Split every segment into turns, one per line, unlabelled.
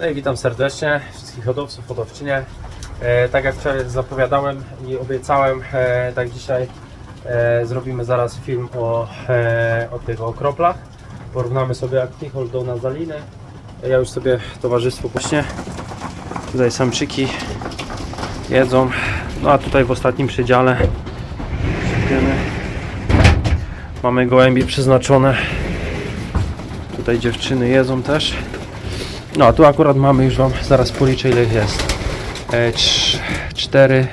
No i witam serdecznie wszystkich hodowców, hodowczynie. E, tak jak wczoraj zapowiadałem i obiecałem, e, tak dzisiaj e, zrobimy zaraz film o, o tych okroplach. Porównamy sobie Actichol do Nazaliny. Ja już sobie towarzystwo puśnie. Tutaj samczyki jedzą. No a tutaj w ostatnim przedziale mamy gołębie przeznaczone. Tutaj dziewczyny jedzą też. No, tu akurat mamy już Wam, zaraz policzę ile jest. E, 4,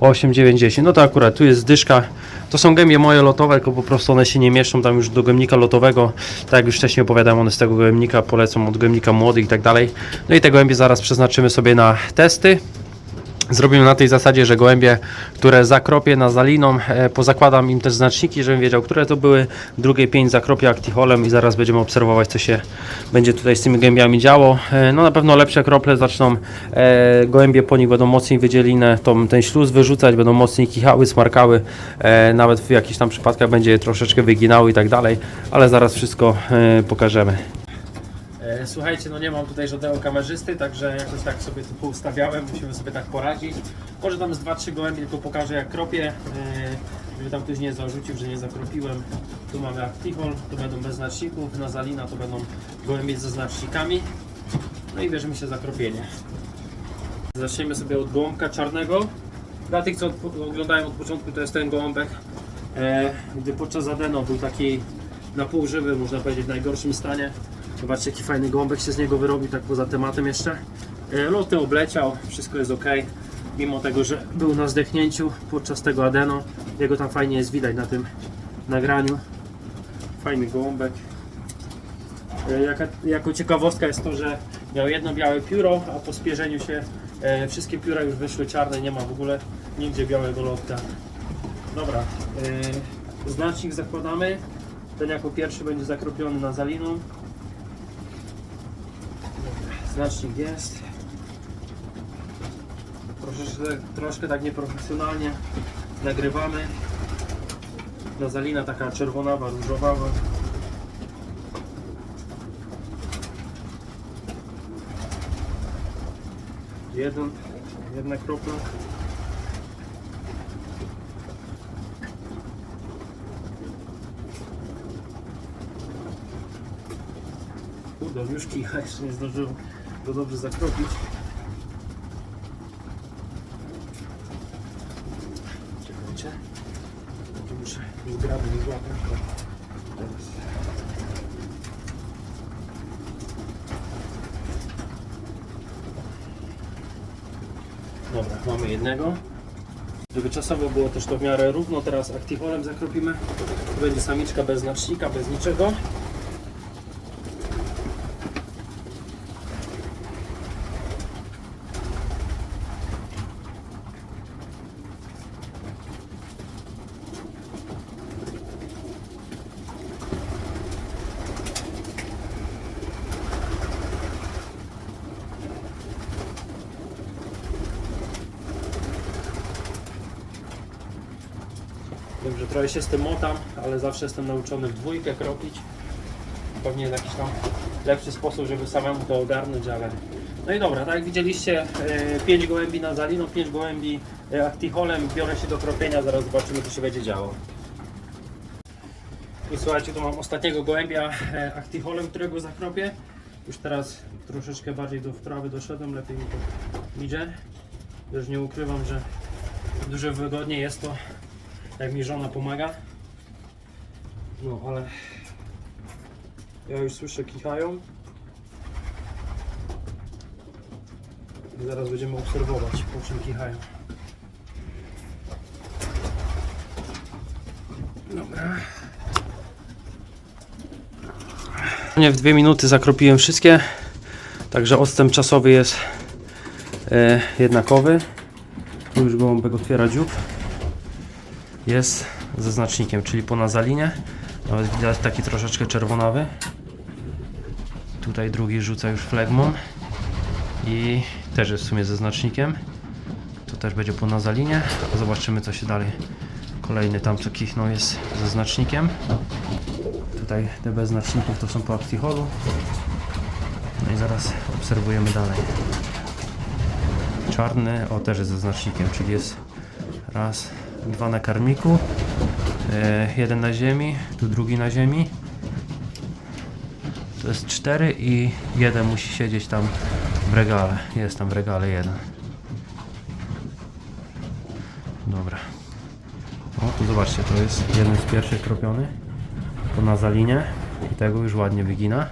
8, 9, 10. No to akurat tu jest dyszka. To są gębie moje lotowe, tylko po prostu one się nie mieszczą tam już do gębnika lotowego. Tak jak już wcześniej opowiadałem, one z tego gębnika polecą od gębnika młodych i tak dalej. No i te gołębie zaraz przeznaczymy sobie na testy. Zrobimy na tej zasadzie, że gołębie, które zakropię na zaliną, e, pozakładam im też znaczniki, żebym wiedział, które to były. Drugie pięć zakropię akticholem i zaraz będziemy obserwować, co się będzie tutaj z tymi gołębiami działo. E, no na pewno lepsze krople zaczną, e, gołębie po nich będą mocniej wydzielinę, tą, ten śluz wyrzucać, będą mocniej kichały, smarkały, nawet w jakichś tam przypadkach będzie je troszeczkę wyginały i tak dalej, ale zaraz wszystko pokażemy. E, Słuchajcie, no nie mam tutaj żadnego kamerzysty, także jakoś tak sobie to poustawiałem, musimy sobie tak poradzić. Może tam z 2-3 gołębie tylko pokażę jak kropię, e, żeby tam ktoś nie zarzucił, że nie zakropiłem. Tu mamy Activol, tu będą bez znaczników, na Zalina to będą gołębie ze znacznikami. No i bierzemy się za kropienie. Zaczniemy sobie od gołąbka czarnego. Dla tych, co oglądają od początku, to jest ten gołąbek, e, gdy podczas Adeno był taki na pół żywy, można powiedzieć, w najgorszym stanie. Zobaczcie, jaki fajny gołąbek się z niego wyrobił, tak poza tematem jeszcze. E, Loty obleciał, wszystko jest ok. Mimo tego, że był na zdechnięciu podczas tego Adeno. Jego tam fajnie jest widać na tym nagraniu. Fajny gołąbek. E, Jaka, jako ciekawostka jest to, że miał jedno białe pióro, a po spierzeniu się e, wszystkie pióra już wyszły czarne, nie ma w ogóle nigdzie białego lotka. Dobra, e, znacznik zakładamy. Ten jako pierwszy będzie zakropiony na zaliną. Znacznik jest. Troszeczkę, troszkę tak nieprofesjonalnie nagrywamy. Nazalina taka czerwonawa, różowawa. Jeden, jedna kropla. Kurde, już kicha, jeszcze nie zdążyłem go dobrze zakropić. Czekajcie. Tu muszę zgrabić, nie złapać. Dobra, mamy jednego. Żeby czasowo było też to w miarę równo, teraz aktivolem zakropimy. To będzie samiczka bez znacznika, bez niczego. Trochę się z tym motam, ale zawsze jestem nauczony w dwójkę kropić. Pewnie jakiś tam lepszy sposób, żeby samemu to ogarnąć, ale... No i dobra, tak jak widzieliście, 5 gołębi na zaliną, 5 gołębi e, acticholem, biorę się do kropienia, zaraz zobaczymy co się będzie działo. I słuchajcie, tu mam ostatniego gołębia e, acticholem, którego zakropię. Już teraz troszeczkę bardziej do wprawy doszedłem, lepiej mi to idzie. Już nie ukrywam, że dużo wygodniej jest to jak mi żona pomaga. No ale ja już słyszę kichają. I zaraz będziemy obserwować po czym kichają. Dobra. Nie w dwie minuty zakropiłem wszystkie. Także odstęp czasowy jest e, jednakowy. Tu już gołąbek otwiera dziób jest ze znacznikiem, czyli po nazalinie. Nawet widać taki troszeczkę czerwonawy. Tutaj drugi rzuca już flegmon i też jest w sumie ze znacznikiem. To też będzie po nazalinie. Zobaczymy co się dalej. Kolejny tam co kichnął jest ze znacznikiem. Tutaj te bez znaczników to są po acticholu. No i zaraz Obserwujemy dalej. Czarny, o też jest ze znacznikiem, czyli jest raz, dwa na karmiku, e, jeden na ziemi, tu drugi na ziemi. To jest cztery i jeden musi siedzieć tam w regale. Jest tam w regale jeden. Dobra. O, tu zobaczcie, to jest jeden z pierwszych kropiony. To na zalinie i tego już ładnie wygina.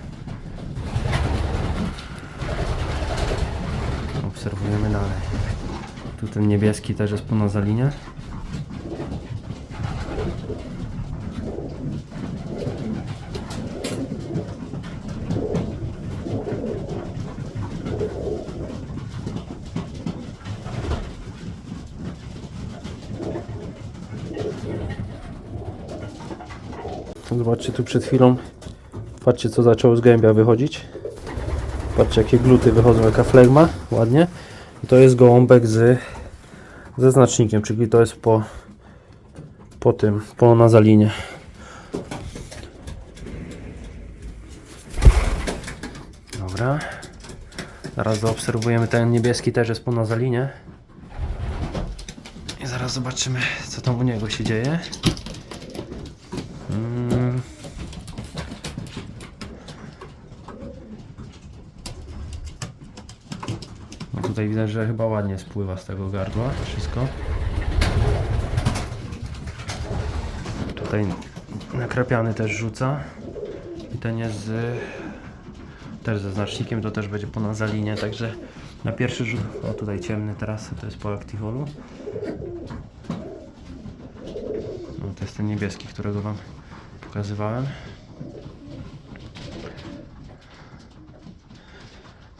Obserwujemy dalej. Tu ten niebieski też jest po nazalinie. Zobaczcie tu przed chwilą. Patrzcie co zaczęło z gębia wychodzić. Patrzcie jakie gluty wychodzą, jaka flegma, ładnie. I to jest gołąbek z, ze znacznikiem, czyli to jest po, po tym, po nazalinie. Dobra. Zaraz zaobserwujemy ten niebieski też jest po nazalinie. I zaraz zobaczymy co tam u niego się dzieje. Widać, że chyba ładnie spływa z tego gardła wszystko. Tutaj nakrapiany też rzuca. I ten jest z, też ze znacznikiem, to też będzie po nazalinie, także na pierwszy rzut, o tutaj ciemny teraz, to jest po Activolu. No, to jest ten niebieski, którego Wam pokazywałem.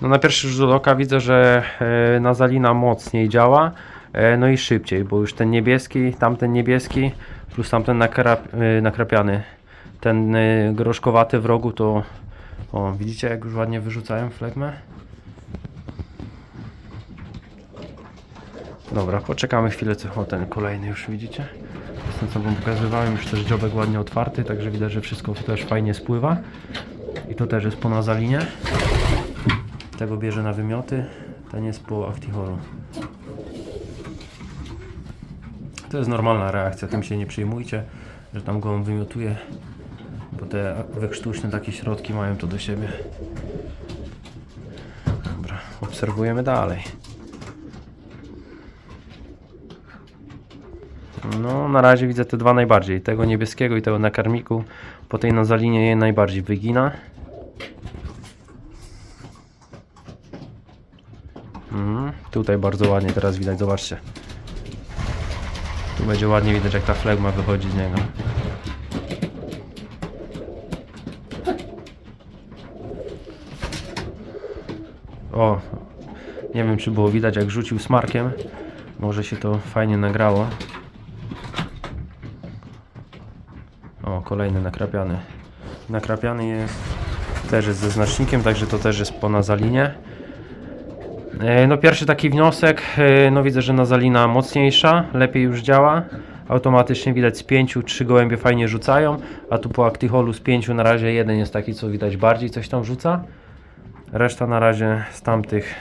No na pierwszy rzut oka widzę, że e, nazalina mocniej działa, e, no i szybciej, bo już ten niebieski, tamten niebieski, plus tamten nakrap, e, nakrapiany, ten groszkowaty w rogu to, o widzicie jak już ładnie wyrzucają flegmę? Dobra, poczekamy chwilę, co o ten kolejny już widzicie? Ten co wam pokazywałem, już też dziobek ładnie otwarty, także widać, że wszystko też fajnie spływa. I to też jest po nazalinie. Tego bierze na wymioty, ten jest po Actiholu. To jest normalna reakcja, tym się nie przejmujcie, że tam go on wymiotuje, bo te wykrztuśne takie środki mają to do siebie. Dobra, obserwujemy dalej. No, na razie widzę te dwa najbardziej. Tego niebieskiego i tego na karmiku. Po tej nazalinie je najbardziej wygina. Mhm, tutaj bardzo ładnie teraz widać, zobaczcie. Tu będzie ładnie widać jak ta flegma wychodzi z niego. O, nie wiem czy było widać jak rzucił smarkiem. Może się to fajnie nagrało. O, kolejny nakrapiany. Nakrapiany jest też jest ze znacznikiem, także to też jest po nazalinie. E, No pierwszy taki wniosek, e, no widzę, że nazalina mocniejsza, lepiej już działa. Automatycznie widać z pięciu, trzy gołębie fajnie rzucają, a tu po Actiholu z pięciu na razie jeden jest taki, co widać bardziej coś tam rzuca. Reszta na razie z tamtych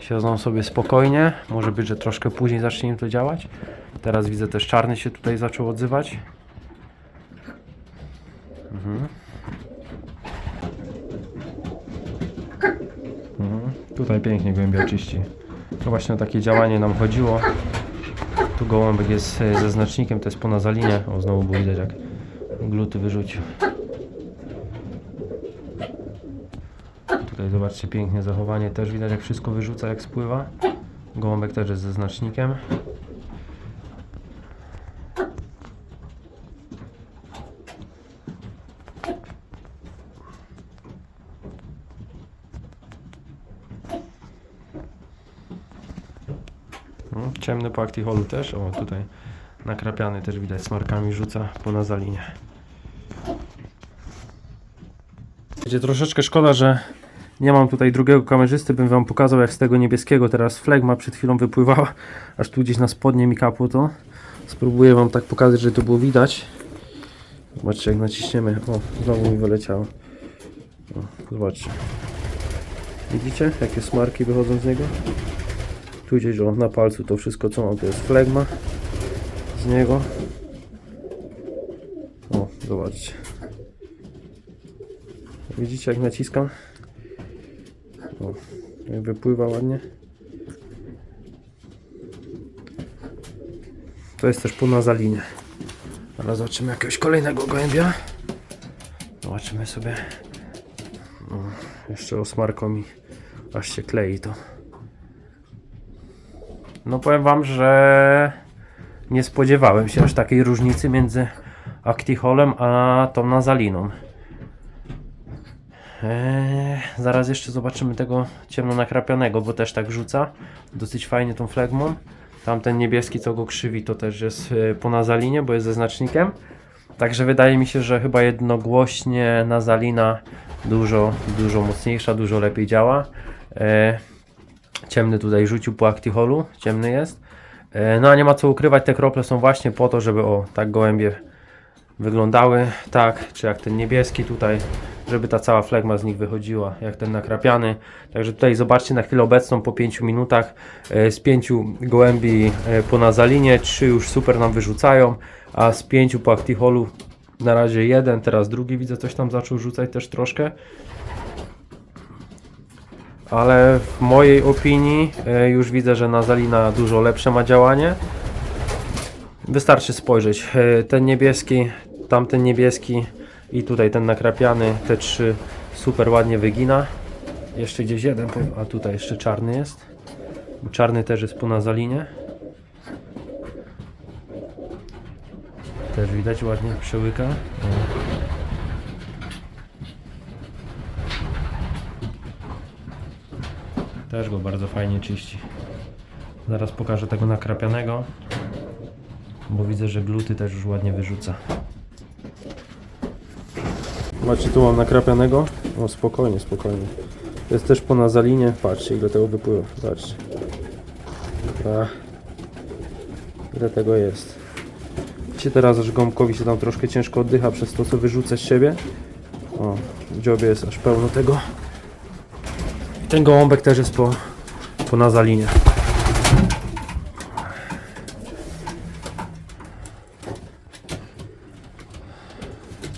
siedzą sobie spokojnie. Może być, że troszkę później zacznie im to działać. Teraz widzę też czarny się tutaj zaczął odzywać. Mhm. Mhm. Tutaj pięknie głębia czyści. To właśnie o takie działanie nam chodziło. Tu gołąbek jest e, ze znacznikiem, to jest po nazalinie. O, znowu było widać jak gluty wyrzucił. Tutaj zobaczcie pięknie zachowanie, też widać jak wszystko wyrzuca, jak spływa. Gołąbek też jest ze znacznikiem. Po Actiholu też, o tutaj nakrapiany też widać smarkami rzuca po nazalinie. Wiecie, troszeczkę szkoda, że nie mam tutaj drugiego kamerzysty, bym wam pokazał jak z tego niebieskiego teraz flegma przed chwilą wypływała, aż tu gdzieś na spodnie mi kapło to. Spróbuję wam tak pokazać, żeby to było widać. Zobaczcie jak naciśniemy, o znowu mi wyleciało. O, zobaczcie. Widzicie, jakie smarki wychodzą z niego? Gdzieś o, na palcu to wszystko co mam to jest flegma z niego. O, zobaczcie. Widzicie jak naciskam? O, jak wypływa ładnie. To jest też po nazalinie. Ale zobaczymy jakiegoś kolejnego gołębia. Zobaczymy sobie. No, jeszcze osmarką mi aż się klei to. No powiem wam, że nie spodziewałem się aż takiej różnicy między Acticholem a tą nazaliną. Eee, zaraz jeszcze zobaczymy tego ciemno nakrapianego, bo też tak rzuca. Dosyć fajnie tą flegmą. Tamten niebieski, co go krzywi, to też jest e, po nazalinie, bo jest ze znacznikiem. Także wydaje mi się, że chyba jednogłośnie nazalina dużo, dużo mocniejsza, dużo lepiej działa. E, ciemny tutaj rzucił po Acticholu, ciemny jest. E, no a nie ma co ukrywać, te krople są właśnie po to, żeby o, tak gołębie wyglądały, tak, czy jak ten niebieski tutaj, żeby ta cała flegma z nich wychodziła, jak ten nakrapiany. Także tutaj zobaczcie na chwilę obecną po 5 minutach e, z 5 gołębi e, po nazalinie, 3 już super nam wyrzucają, a z 5 po Acticholu na razie jeden, teraz drugi widzę coś tam zaczął rzucać też troszkę. Ale w mojej opinii e, już widzę, że nazalina dużo lepsze ma działanie. Wystarczy spojrzeć. E, Ten niebieski, tamten niebieski i tutaj ten nakrapiany, te trzy super ładnie wygina. Jeszcze gdzieś jeden, a tutaj jeszcze czarny jest. Czarny też jest po nazalinie. Też widać ładnie przełyka. Też go bardzo fajnie czyści. Zaraz pokażę tego nakrapianego. Bo widzę, że gluty też już ładnie wyrzuca. Macie tu mam nakrapianego. O spokojnie, spokojnie. Jest też po nazalinie. Patrzcie ile tego wypływa. Zobaczcie. Ach. Ile tego jest. Widzicie teraz, że gąbkowi się tam troszkę ciężko oddycha przez to, co wyrzuca z siebie. O, w dziobie jest aż pełno tego. Ten gołąbek też jest po, po nazalinie.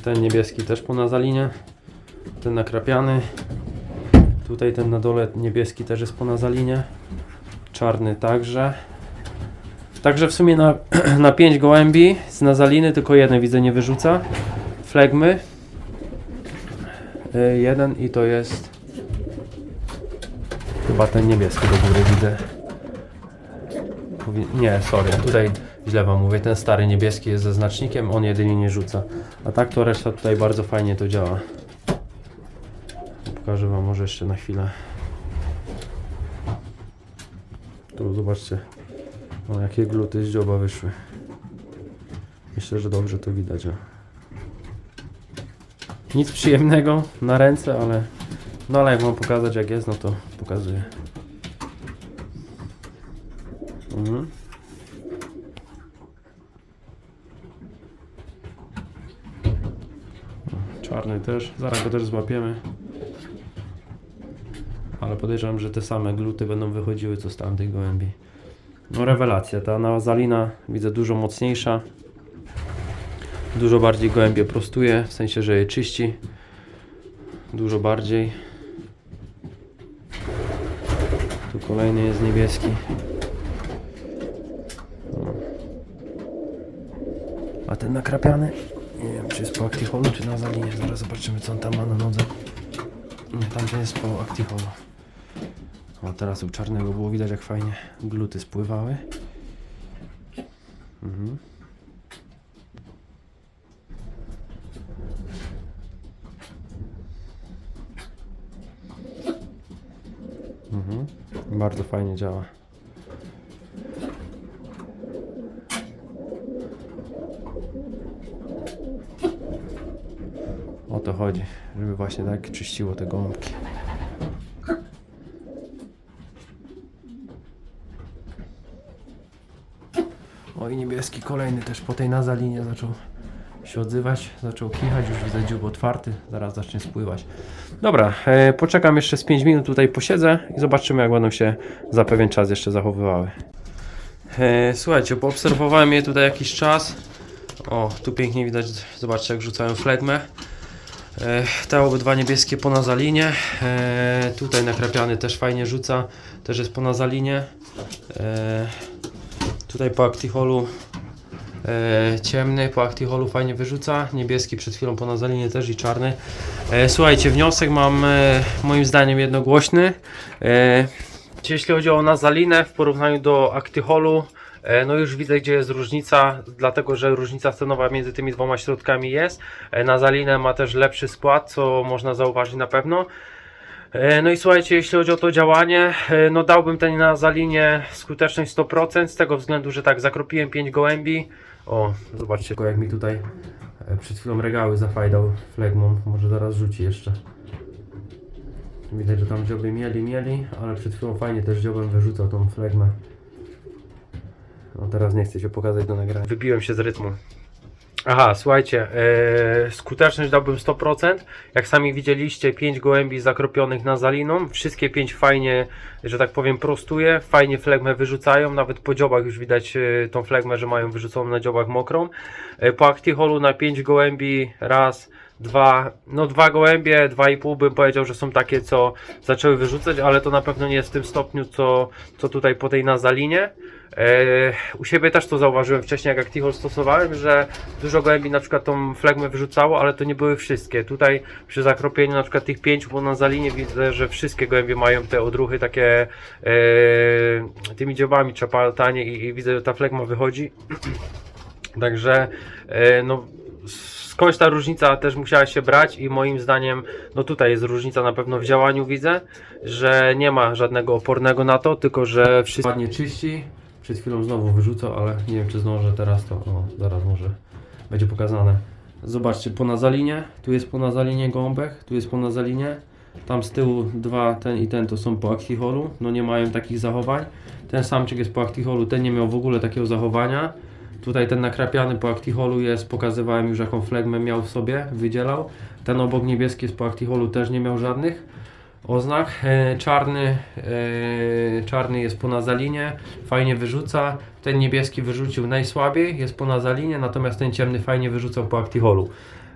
Ten niebieski też po nazalinie. Ten nakrapiany. Tutaj ten na dole niebieski też jest po nazalinie. Czarny także. Także w sumie na, na 5 gołębi z nazaliny tylko jeden widzę nie wyrzuca. Flegmy. Y, Jeden i to jest chyba ten niebieski do góry widzę. Nie, sorry, tutaj źle wam mówię. Ten stary niebieski jest ze znacznikiem, on jedynie nie rzuca. A tak to reszta tutaj bardzo fajnie to działa. Pokażę wam może jeszcze na chwilę. Tu zobaczcie. O, jakie gluty z dzioba wyszły. Myślę, że dobrze to widać. O. Nic przyjemnego na ręce, ale no ale jak mam pokazać jak jest, no to pokazuję. Mhm. Czarny też, zaraz go też złapiemy. Ale podejrzewam, że te same gluty będą wychodziły co z tamtej gołębi. No rewelacja, ta nazalina widzę dużo mocniejsza. Dużo bardziej gołębie prostuje, w sensie, że je czyści. Dużo bardziej. Tu kolejny jest niebieski. A ten nakrapiany? Nie wiem, czy jest po Acticholu, czy na zalinie. Zaraz zobaczymy, co on tam ma na nodze. Nie, tamten jest po Acticholu. O, teraz u czarnego było widać, jak fajnie gluty spływały. Mhm. Mhm. Bardzo fajnie działa. O to chodzi, żeby właśnie tak czyściło te gąbki. O i niebieski kolejny też po tej nazalinie zaczął się odzywać, zaczął kichać, już widzę dziób otwarty, zaraz zacznie spływać. Dobra, e, poczekam jeszcze z 5 minut, tutaj posiedzę i zobaczymy jak będą się za pewien czas jeszcze zachowywały. E, słuchajcie, poobserwowałem je tutaj jakiś czas. O, tu pięknie widać, zobaczcie jak rzucają flegmę. E, te obydwa niebieskie po nazalinie. E, tutaj nakrapiany też fajnie rzuca, też jest po nazalinie. E, tutaj po Actiholu e, ciemny, po Actiholu fajnie wyrzuca. Niebieski przed chwilą po nazalinie też i czarny. E, słuchajcie, wniosek mam e, moim zdaniem jednogłośny. E, jeśli chodzi o nazalinę w porównaniu do Actiholu, E, No już widzę, gdzie jest różnica, dlatego że różnica cenowa między tymi dwoma środkami jest. E, Nazalinę ma też lepszy skład, co można zauważyć na pewno. E, No i słuchajcie, jeśli chodzi o to działanie, e, no dałbym ten na zalinie skuteczność 100%, z tego względu, że tak, zakropiłem 5 gołębi. O, zobaczcie go jak mi tutaj e, przed chwilą regały zafajdał flegmą, może zaraz rzuci jeszcze. Widać, że tam dzioby mieli, mieli, ale przed chwilą fajnie też dziobem wyrzucał tą flegmę. No teraz nie chcę się pokazać do nagrania. Wybiłem się z rytmu. Aha, słuchajcie, e, skuteczność dałbym 100%. Jak sami widzieliście, 5 gołębi zakropionych nazaliną. Wszystkie 5 fajnie, że tak powiem, prostuje. Fajnie flegmę wyrzucają. Nawet po dziobach już widać e, tą flegmę, że mają wyrzuconą na dziobach mokrą. E, po Actiholu na 5 gołębi raz, dwa, no dwa gołębie, dwa i pół bym powiedział, że są takie, co zaczęły wyrzucać, ale to na pewno nie jest w tym stopniu, co, co tutaj po tej nazalinie. E, u siebie też to zauważyłem wcześniej, jak Actihol stosowałem, że dużo gołębi na przykład tą flegmę wyrzucało, ale to nie były wszystkie. Tutaj przy zakropieniu na przykład tych pięciu po nazalinie widzę, że wszystkie gołębie mają te odruchy takie e, tymi dziobami trzepatanie i, i widzę, że ta flegma wychodzi. Także e, no skądś ta różnica też musiała się brać i moim zdaniem, no tutaj jest różnica na pewno w działaniu widzę, że nie ma żadnego opornego na to, tylko że wszystko ładnie czyści. Przed chwilą znowu wyrzucał, ale nie wiem czy zdążę teraz to, o zaraz może będzie pokazane. Zobaczcie, po nazalinie, tu jest po nazalinie gąbek, tu jest po nazalinie, tam z tyłu dwa, ten i ten to są po Actiholu, no nie mają takich zachowań. Ten samczyk jest po Actiholu, ten nie miał w ogóle takiego zachowania. Tutaj ten nakrapiany po Actiholu jest, pokazywałem już jaką flegmę miał w sobie, wydzielał. Ten obok niebieski jest po Actiholu też nie miał żadnych oznak. E, Czarny, e, czarny jest po nazalinie, fajnie wyrzuca. Ten niebieski wyrzucił najsłabiej, jest po nazalinie, natomiast ten ciemny fajnie wyrzucał po Actiholu.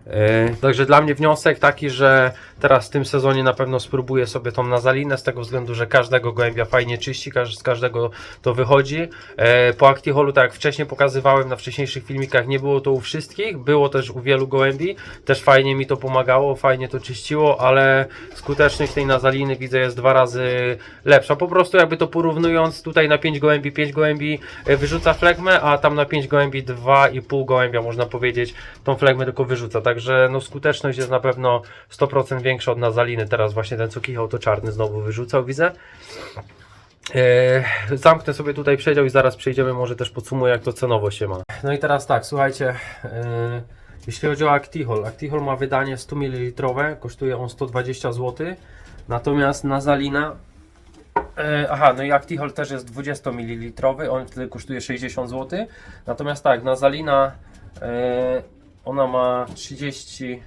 E, Także dla mnie wniosek taki, że teraz w tym sezonie na pewno spróbuję sobie tą nazalinę z tego względu, że każdego gołębia fajnie czyści, z każdego to wychodzi. E, Po Actiholu, tak jak wcześniej pokazywałem na wcześniejszych filmikach, nie było to u wszystkich, było też u wielu gołębi, też fajnie mi to pomagało, fajnie to czyściło, ale skuteczność tej nazaliny widzę jest dwa razy lepsza. Po prostu jakby to porównując, tutaj na 5 gołębi 5 gołębi e, wyrzuca flegmę, a tam na 5 gołębi 2,5 gołębia można powiedzieć tą flegmę tylko wyrzuca. Także no skuteczność jest na pewno 100% większa od nazaliny. Teraz właśnie ten co kichał to czarny znowu wyrzucał, widzę. E, zamknę sobie tutaj przedział i zaraz przejdziemy, może też podsumuję jak to cenowo się ma. No i teraz tak, słuchajcie, e, jeśli chodzi o Actihol, Actihol ma wydanie 100 ml, kosztuje on 120 zł, natomiast Nazalina E, Aha, no i Actihol też jest 20 ml, on wtedy kosztuje 60 zł. Natomiast tak, Nazalina ona ma 30,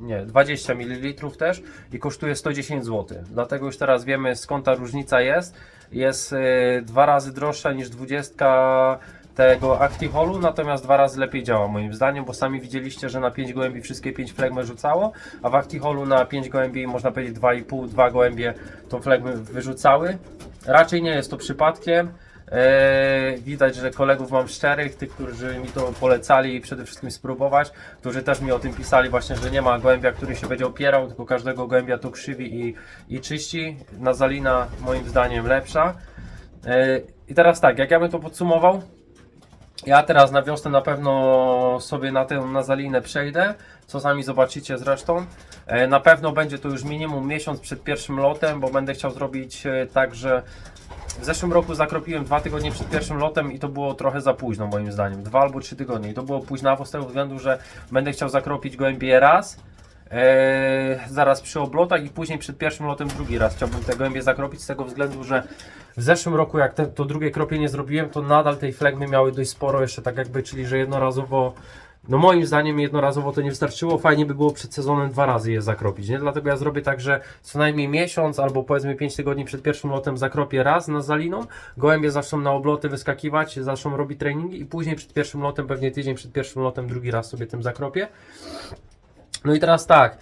nie, 20 ml też i kosztuje 110 zł. Dlatego już teraz wiemy skąd ta różnica jest. Jest e, dwa razy droższa niż 20 tego Actiholu, natomiast dwa razy lepiej działa moim zdaniem, bo sami widzieliście, że na 5 gołębi wszystkie 5 flegmy rzucało, a w Actiholu na 5 gołębi można powiedzieć 2,5, 2 gołębie tą flegmy wyrzucały. Raczej nie jest to przypadkiem. Eee, widać, że kolegów mam szczerych, tych, którzy mi to polecali i przede wszystkim spróbować, którzy też mi o tym pisali właśnie, że nie ma gołębia, który się będzie opierał, tylko każdego gołębia to krzywi i, i czyści. Nazalina moim zdaniem lepsza. Eee, I teraz tak, jak ja bym to podsumował, ja teraz na wiosnę na pewno sobie na tę nazalinę przejdę, co sami zobaczycie zresztą. E, Na pewno będzie to już minimum miesiąc przed pierwszym lotem, bo będę chciał zrobić e, tak, że w zeszłym roku zakropiłem dwa tygodnie przed pierwszym lotem i to było trochę za późno moim zdaniem. Dwa albo trzy tygodnie i to było późno z tego względu, że będę chciał zakropić gołębie raz, e, zaraz przy oblotach i później przed pierwszym lotem drugi raz chciałbym te gołębie zakropić z tego względu, że w zeszłym roku jak te, to drugie kropienie zrobiłem, to nadal tej flegmy miały dość sporo jeszcze tak jakby, czyli że jednorazowo no moim zdaniem jednorazowo to nie wystarczyło, fajnie by było przed sezonem dwa razy je zakropić, nie? Dlatego ja zrobię tak, że co najmniej miesiąc albo powiedzmy 5 tygodni przed pierwszym lotem zakropię raz na zaliną, gołębie zaczną na obloty wyskakiwać, zaczną robić treningi i później przed pierwszym lotem, pewnie tydzień przed pierwszym lotem drugi raz sobie tym zakropię. No i teraz tak,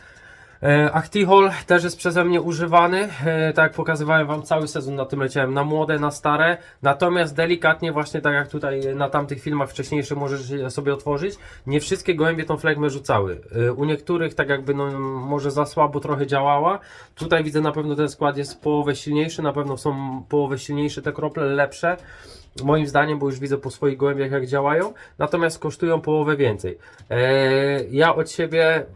Actihol też jest przeze mnie używany. E, tak jak pokazywałem Wam cały sezon na tym leciałem na młode, na stare. Natomiast delikatnie właśnie tak jak tutaj na tamtych filmach wcześniejszych możesz sobie otworzyć. Nie wszystkie gołębie tą flegmę rzucały. E, U niektórych tak jakby no, może za słabo trochę działała. Tutaj widzę na pewno ten skład jest połowę silniejszy. Na pewno są połowę silniejsze te krople, lepsze. Moim zdaniem, bo już widzę po swoich gołębiach jak działają, natomiast kosztują połowę więcej. E, ja od siebie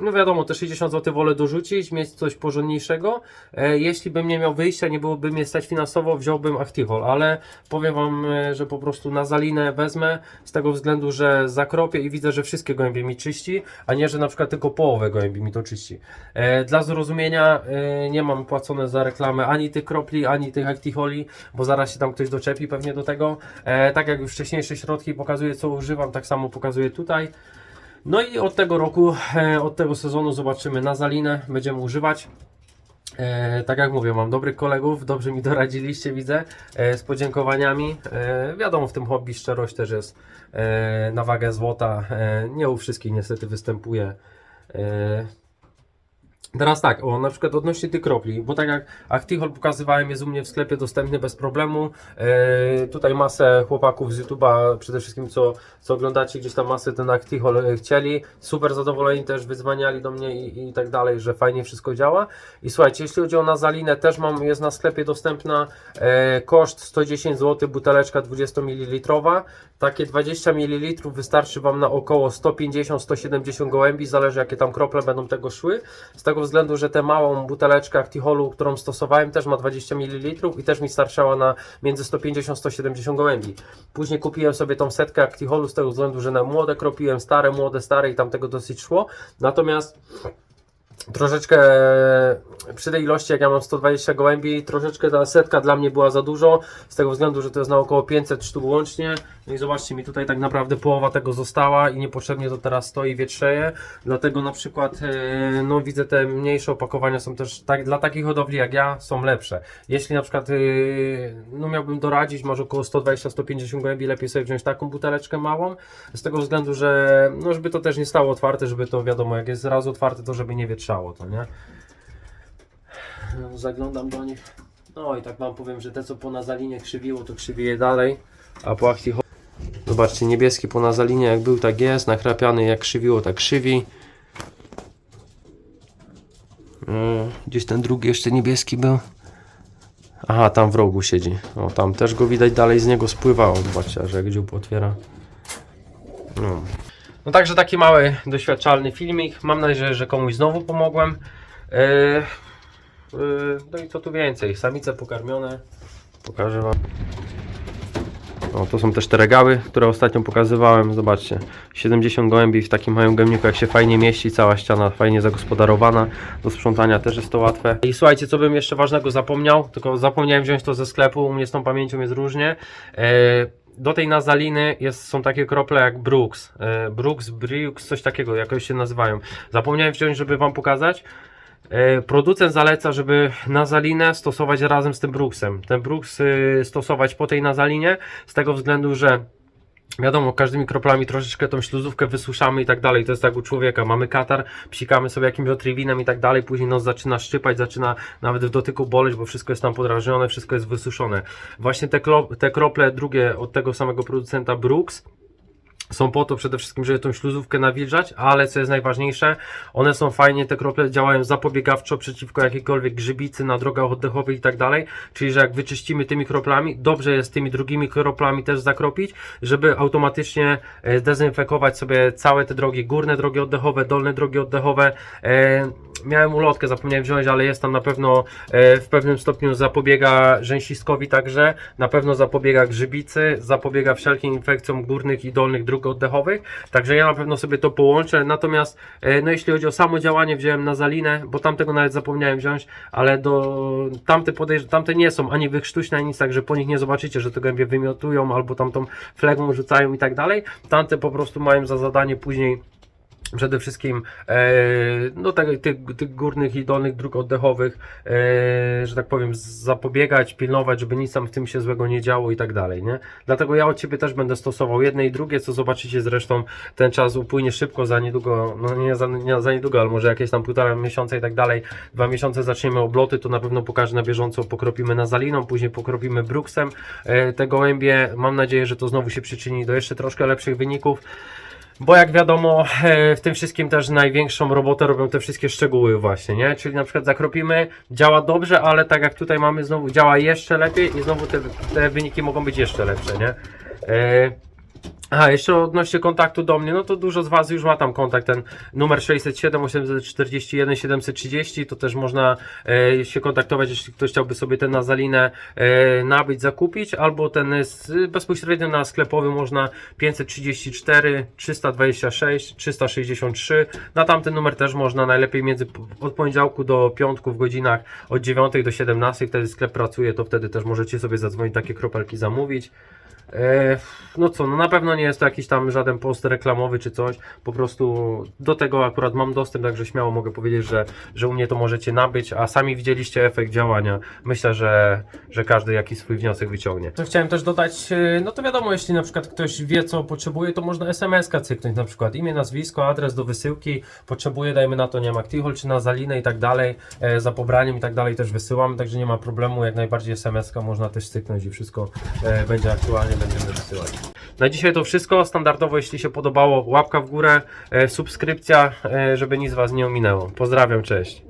no wiadomo, te 60 zł wolę dorzucić, mieć coś porządniejszego. E, jeśli bym nie miał wyjścia, nie byłoby mnie stać finansowo, wziąłbym Activol, ale powiem Wam, e, że po prostu na zalinę wezmę z tego względu, że zakropię i widzę, że wszystkie gołębie mi czyści, a nie, że na przykład tylko połowę gołębi mi to czyści. E, dla zrozumienia nie mam płacone za reklamę ani tych kropli, ani tych Activoli, bo zaraz się tam ktoś doczepi pewnie do tego. Tak jak już wcześniejsze środki pokazuję, co używam, tak samo pokazuję tutaj. No i od tego roku, e, od tego sezonu zobaczymy na Zalinę, będziemy używać. E, tak jak mówię, mam dobrych kolegów, dobrze mi doradziliście, widzę, e, z podziękowaniami. E, wiadomo, w tym hobby szczerość też jest e, na wagę złota. E, nie u wszystkich niestety występuje. E, Teraz tak, o na przykład odnośnie tych kropli, bo tak jak Actihol pokazywałem, jest u mnie w sklepie dostępny bez problemu. E, tutaj masę chłopaków z YouTube'a, przede wszystkim co, co oglądacie gdzieś tam masę ten Actihol e, chcieli. Super zadowoleni też, wyzwaniali do mnie i, i tak dalej, że fajnie wszystko działa. I słuchajcie, jeśli chodzi o nazalinę, też mam, jest na sklepie dostępna e, koszt 110 zł, buteleczka 20 ml. Takie 20 ml wystarczy Wam na około 150-170 gołębi, zależy jakie tam krople będą tego szły. Z tego względu, że tę małą buteleczkę Actiholu, którą stosowałem, też ma 20 ml i też mi starczała na między 150-170 gołębi. Później kupiłem sobie tą setkę Actiholu z tego względu, że na młode kropiłem, stare, młode, stare i tam tego dosyć szło. Natomiast troszeczkę przy tej ilości, jak ja mam 120 gołębi, troszeczkę ta setka dla mnie była za dużo, z tego względu, że to jest na około 500 sztuk łącznie. No i zobaczcie, mi tutaj tak naprawdę połowa tego została i niepotrzebnie to teraz stoi, wietrzeje. Dlatego na przykład, e, no widzę te mniejsze opakowania są też, tak, dla takich hodowli jak ja, są lepsze. Jeśli na przykład, e, no miałbym doradzić, może około 120-150 gołębi, lepiej sobie wziąć taką buteleczkę małą, z tego względu, że, no żeby to też nie stało otwarte, żeby to wiadomo, jak jest raz otwarte, to żeby nie wietrzało to, nie? No, zaglądam do nich. No i tak wam powiem, że te co po nazalinie krzywiło, to krzywie dalej, a po Actiho... Zobaczcie, niebieski po nazalinie jak był, tak jest, nachrapiany jak krzywiło, tak krzywi. Yy, Gdzieś ten drugi jeszcze niebieski był. Aha, tam w rogu siedzi. O, tam też go widać dalej z niego spływało. Zobaczcie, że jak dziób otwiera. No. no także taki mały, doświadczalny filmik. Mam nadzieję, że komuś znowu pomogłem. Yy, yy, no i co tu więcej? Samice pokarmione. Pokażę Wam. O, to są też te regały, które ostatnio pokazywałem. Zobaczcie, 70 gołębi w takim małym gębniku, jak się fajnie mieści, cała ściana fajnie zagospodarowana. Do sprzątania też jest to łatwe. I słuchajcie, co bym jeszcze ważnego zapomniał, tylko zapomniałem wziąć to ze sklepu, u mnie z tą pamięcią jest różnie. E, do tej nazaliny jest, są takie krople jak Brooks. E, Brooks, Brooks, coś takiego, jakoś się nazywają. Zapomniałem wziąć, żeby Wam pokazać. E, Producent zaleca, żeby nazalinę stosować razem z tym Brooksem. Ten Brooks y, stosować po tej nazalinie, z tego względu, że Wiadomo, każdymi kroplami troszeczkę tą śluzówkę wysuszamy i tak dalej. To jest tak u człowieka. Mamy katar, psikamy sobie jakimś otriwinem i tak dalej. Później nos zaczyna szczypać, zaczyna nawet w dotyku boleć, bo wszystko jest tam podrażnione, wszystko jest wysuszone. Właśnie te, te krople drugie od tego samego producenta Brooks są po to przede wszystkim, żeby tą śluzówkę nawilżać, ale co jest najważniejsze, one są fajnie, te krople działają zapobiegawczo przeciwko jakiejkolwiek grzybicy na drogach oddechowych i tak dalej, czyli że jak wyczyścimy tymi kroplami, dobrze jest tymi drugimi kroplami też zakropić, żeby automatycznie e, zdezynfekować sobie całe te drogi, górne drogi oddechowe, dolne drogi oddechowe. E, miałem ulotkę, zapomniałem wziąć, ale jest tam na pewno e, w pewnym stopniu zapobiega rzęsiskowi także, na pewno zapobiega grzybicy, zapobiega wszelkim infekcjom górnych i dolnych dróg dróg oddechowych, także ja na pewno sobie to połączę, natomiast e, no jeśli chodzi o samo działanie wziąłem na zalinę, bo tamtego nawet zapomniałem wziąć, ale do tamte podejrz- tamte nie są ani wychrztuśne, ani nic, także po nich nie zobaczycie, że te gołębie wymiotują albo tamtą flegmą rzucają i tak dalej, tamte po prostu mają za zadanie później Przede wszystkim e, no, tak, tych, tych górnych i dolnych dróg oddechowych, e, że tak powiem, zapobiegać, pilnować, żeby nic tam w tym się złego nie działo i tak dalej, nie? Dlatego ja od Ciebie też będę stosował jedne i drugie, co zobaczycie zresztą, ten czas upłynie szybko, za niedługo, no nie za, nie za niedługo, ale może jakieś tam półtora miesiąca i tak dalej, dwa miesiące zaczniemy obloty, to na pewno pokażę na bieżąco, pokropimy nazaliną, później pokropimy bruksem e, te gołębie, mam nadzieję, że to znowu się przyczyni do jeszcze troszkę lepszych wyników. Bo jak wiadomo, e, w tym wszystkim też największą robotę robią te wszystkie szczegóły właśnie, nie? Czyli na przykład zakropimy, działa dobrze, ale tak jak tutaj mamy znowu działa jeszcze lepiej i znowu te, te wyniki mogą być jeszcze lepsze, nie? A, jeszcze odnośnie kontaktu do mnie, no to dużo z Was już ma tam kontakt, ten numer 607 841 730, to też można e, się kontaktować, jeśli ktoś chciałby sobie ten nazalinę e, nabyć, zakupić, albo ten jest bezpośrednio na sklepowy można 534 326 363, na tamten numer też można najlepiej między od poniedziałku do piątku w godzinach od 9 do 17, wtedy sklep pracuje, to wtedy też możecie sobie zadzwonić, takie kropelki zamówić. E, No co, no na pewno nie jest to jakiś tam żaden post reklamowy czy coś, po prostu do tego akurat mam dostęp, także śmiało mogę powiedzieć, że, że u mnie to możecie nabyć, a sami widzieliście efekt działania. Myślę, że, że każdy jakiś swój wniosek wyciągnie. To chciałem też dodać, e, no to wiadomo, jeśli na przykład ktoś wie co potrzebuje, to można SMS-ka cyknąć, na przykład imię, nazwisko, adres do wysyłki, potrzebuje, dajmy na to, nie wiem, Actihol czy na Zalinę i tak dalej, e, za pobraniem i tak dalej też wysyłamy, także nie ma problemu, jak najbardziej SMS-ka można też cyknąć i wszystko będzie aktualnie, będziemy wysyłać. Na dzisiaj to wszystko. Standardowo, jeśli się podobało, łapka w górę, e, subskrypcja, e, żeby nic Was nie ominęło. Pozdrawiam, cześć.